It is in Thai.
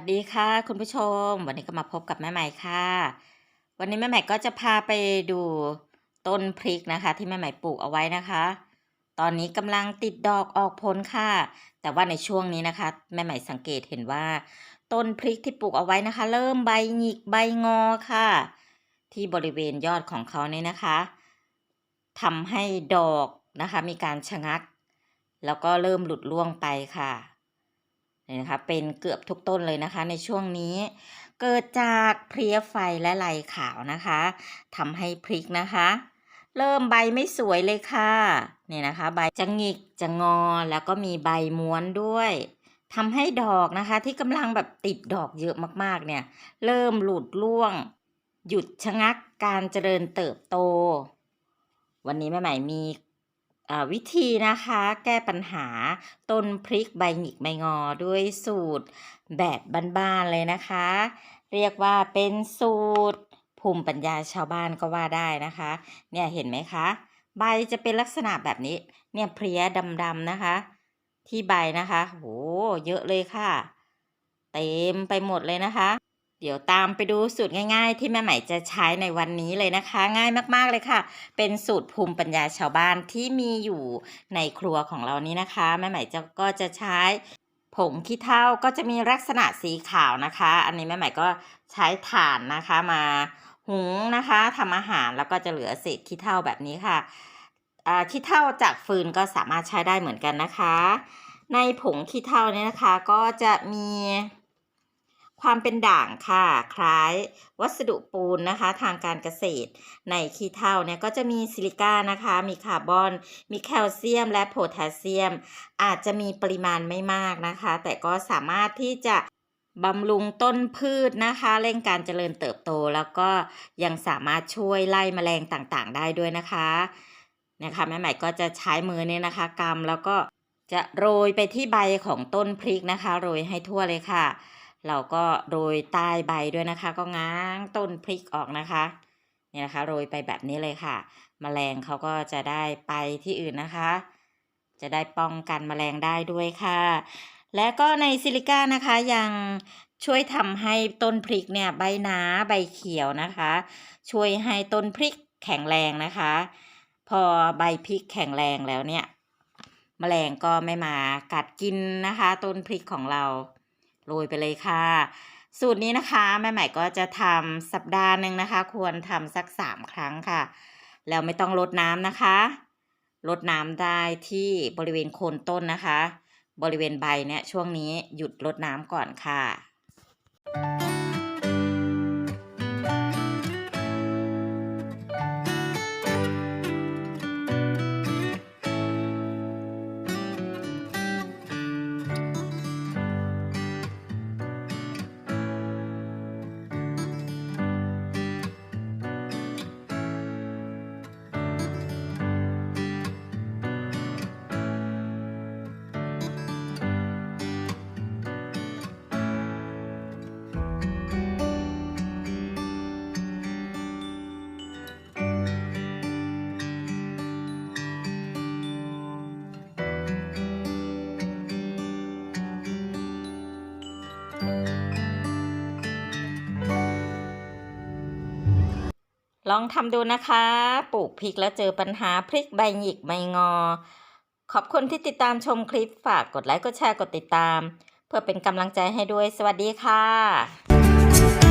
วัสดีค่ะคุณผู้ชม วันนี้ก็มาพบกับแม่ใหม่ค่ะ วันนี้แม่ใหม่ก็จะพาไปดูต้นพริกนะคะ ที่แม่ใหม่ปลูกเอาไว้นะคะ ตอนนี้กำลังติดดอกออกผลค่ะ แต่ว่าในช่วงนี้นะคะ แม่ใหม่สังเกตเห็นว่า ต้นพริกที่ปลูกเอาไว้นะคะ เริ่มใบหงิกใบงอค่ะ ที่บริเวณยอดของเขาเนี่ยนะคะทำให้ดอกนะคะ มีการชะงัก แล้วก็เริ่มหลุดร่วงไปค่ะ นี่นะคะเป็นเกือบทุกต้นเลยนะคะในช่วงนี้ เกิดจากเพลี้ยไฟและลายขาวนะคะทำให้พริกนะคะ เริ่มใบไม่สวยเลยค่ะนี่นะคะ ใบจะหงิกจะงอแล้วก็มีใบม้วนด้วยทำให้ดอกนะคะที่กำลังแบบติดดอกเยอะมากๆเนี่ย เริ่มหลุดร่วง หยุดชะงักการเจริญเติบโต วันนี้แม่ใหม่มี วิธีนะคะแก้ปัญหาต้นพริกใบหงิกใบงอด้วยสูตรแบบบ้านๆเลยนะคะ เรียกว่าเป็นสูตรภูมิปัญญาชาวบ้านก็ว่าได้นะคะ เนี่ยเห็นไหมคะ ใบจะเป็นลักษณะแบบนี้ เนี่ยเพลี้ยดำๆนะคะ ที่ใบนะคะโหเยอะเลยค่ะ เต็มไปหมดเลยนะคะ เดี๋ยวตามไปดูสูตรง่ายๆ ที่แม่ใหม่จะใช้ในวันนี้เลยนะคะ ง่ายมากๆเลยค่ะ เป็นสูตรภูมิปัญญาชาวบ้านที่มีอยู่ในครัวของเรานี้นะคะ แม่ใหม่จะก็จะใช้ผงขี้เถ้าก็จะมีลักษณะสีขาวนะคะ อันนี้แม่ใหม่ก็ใช้ถ่านนะคะมาหุงนะคะทำอาหารแล้วก็จะเหลือเศษขี้เถ้าแบบนี้ค่ะขี้เถ้าจากฟืนก็สามารถใช้ได้เหมือนกันนะคะ ในผงขี้เถ้าเนี่ยนะคะก็จะมี ความเป็นด่างค่ะ คล้ายวัสดุปูนนะคะ ทางการเกษตร ในขี้เถ้าเนี่ยก็จะมีซิลิก้านะคะ มีคาร์บอน มีแคลเซียม และโพแทสเซียม อาจจะมีปริมาณไม่มากนะคะ แต่ก็สามารถที่จะบำรุงต้นพืชนะคะ เร่งการเจริญเติบโต แล้วก็ยังสามารถช่วยไล่แมลงต่างๆ ได้ด้วยนะคะนะคะแม่ใหม่ก็จะใช้มือเนี่ยนะคะกำแล้วก็จะโรยไปที่ใบของต้นพริกนะคะ โรยให้ทั่วเลยค่ะ เราก็โรยใต้ใบด้วยนะคะ ก็ง้างต้นพริกออกนะคะเนี่ยนะคะโรยไปแบบนี้เลยค่ะแมลงเขาก็จะได้ไปที่อื่นนะคะ จะได้ป้องกันแมลงได้ด้วยค่ะ และก็ในซิลิก้านะคะยังช่วยทำให้ต้นพริกเนี่ยใบหนาใบเขียวนะคะ ช่วยให้ต้นพริกแข็งแรงนะคะ พอใบพริกแข็งแรงแล้วเนี่ยแมลงก็ไม่มากัดกินนะคะ ต้นพริกของเรา โรยไปเลยค่ะ สูตรนี้นะคะแม่ใหม่ก็จะทำสัปดาห์หนึ่งนะคะ ควรทำสักสามครั้งค่ะ แล้วไม่ต้องลดน้ำนะคะลดน้ำได้ที่บริเวณโคนต้นนะคะ บริเวณใบเนี่ยช่วงนี้หยุดลดน้ำก่อนค่ะ ลองทำดูนะคะ ปลูกพริกแล้วเจอปัญหาพริกใบหยิกใบงอ ขอบคุณที่ติดตามชมคลิปฝากกดไลค์กดแชร์กดติดตาม เพื่อเป็นกำลังใจให้ด้วยสวัสดีค่ะ